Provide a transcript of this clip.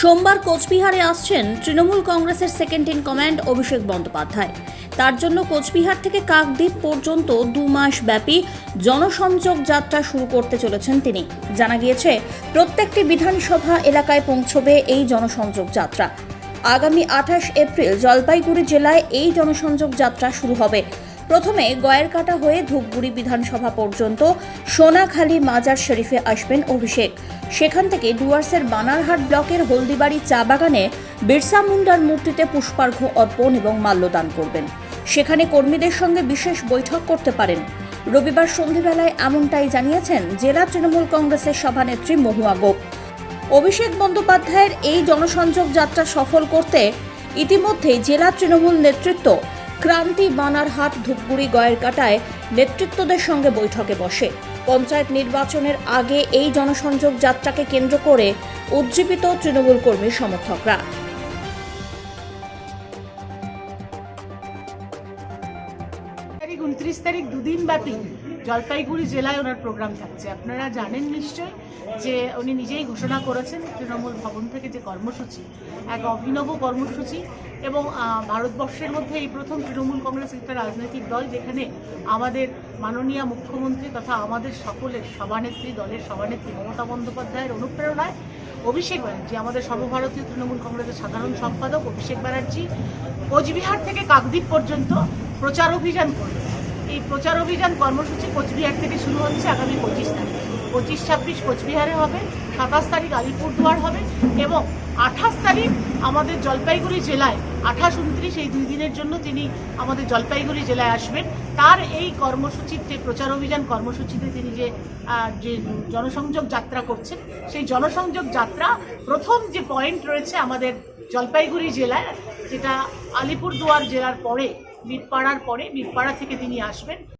সোমবার কোচবিহারে আসছেন তৃণমূল কংগ্রেসের second in command Abhishek Bandyopadhyay. তার জন্য কোচবিহার থেকে কাকদ্বীপ পর্যন্ত দু মাস ব্যাপী জনসংযোগ যাত্রা শুরু করতে চলেছেন তিনি। জানা গিয়েছে, প্রত্যেকটি বিধানসভা এলাকায় পৌঁছবে এই জনসংযোগ যাত্রা। আগামী আঠাশ এপ্রিল জলপাইগুড়ি জেলায় এই জনসংযোগ যাত্রা শুরু হবে। প্রথমে গয়েরকাটা হয়ে ধূপগুড়ি বিধানসভা পর্যন্ত সোনাখালী মাজার শরীফে আসবেন অভিষেক। সেখান থেকে ডুয়ার্সের বানারহাট ব্লকের হলদিবাড়ি চা বাগানে বিরসা মুন্ডার মূর্তিতে পুষ্পার্ঘ্য অর্পণ এবং মাল্যদান করবেন। সেখানে কর্মীদের সঙ্গে বিশেষ বৈঠক করতে পারেন। রবিবার সন্ধেবেলায় এমনটাই জানিয়েছেন জেলা তৃণমূল কংগ্রেসের সভানেত্রী মহুয়া গোপ। অভিষেক বন্দ্যোপাধ্যায়ের এই জনসংযোগ যাত্রা সফল করতে ইতিমধ্যেই জেলা তৃণমূল নেতৃত্ব ক্রান্তি বানারহাট ধূপগুড়ি গয়েরকাটায় নেতৃত্বদের সঙ্গে বৈঠকে বসে। পঞ্চায়েত নির্বাচনের আগে এই জনসংযোগ যাত্রাকে কেন্দ্র করে উজ্জীবিত তৃণমূল কর্মীর সমর্থকরা। উনত্রিশ তারিখ দুদিন ব্যাপী জলপাইগুড়ি জেলায় ওনার প্রোগ্রাম থাকছে। আপনারা জানেন নিশ্চয় যে উনি নিজেই ঘোষণা করেছেন তৃণমূল ভবন থেকে যে কর্মসূচি, এক অভিনব কর্মসূচি এবং ভারতবর্ষের মধ্যে এই প্রথম তৃণমূল কংগ্রেস একটা রাজনৈতিক দল যেখানে আমাদের মাননীয় মুখ্যমন্ত্রী তথা আমাদের সকলের সভানেত্রী, দলের সভানেত্রী মমতা বন্দ্যোপাধ্যায়ের অনুপ্রেরণায় অভিষেক ব্যানার্জি, আমাদের সর্বভারতীয় তৃণমূল কংগ্রেসের সাধারণ সম্পাদক অভিষেক ব্যানার্জি, কোচবিহার থেকে কাকদ্বীপ পর্যন্ত প্রচার অভিযান করবে এই প্রচার অভিযান কর্মসূচি কোচবিহার থেকে শুরু হচ্ছে আগামী পঁচিশ তারিখ। পঁচিশ, ছাব্বিশ কোচবিহারে হবে, সাতাশ তারিখ আলিপুরদুয়ার হবে এবং আঠাশ তারিখ আমাদের জলপাইগুড়ি জেলায়, আঠাশ, উনত্রিশ এই দুই দিনের জন্য তিনি আমাদের জলপাইগুড়ি জেলায় আসবেন। তার এই কর্মসূচিতে, প্রচার অভিযান কর্মসূচিতে তিনি যে যে জনসংযোগ যাত্রা করছেন, সেই জনসংযোগ যাত্রা প্রথম যে পয়েন্ট রয়েছে আমাদের জলপাইগুড়ি জেলায়, যেটা আলিপুরদুয়ার জেলার পরে বীরপাড়ার পরে বীরপাড়া থেকে তিনি আসবেন।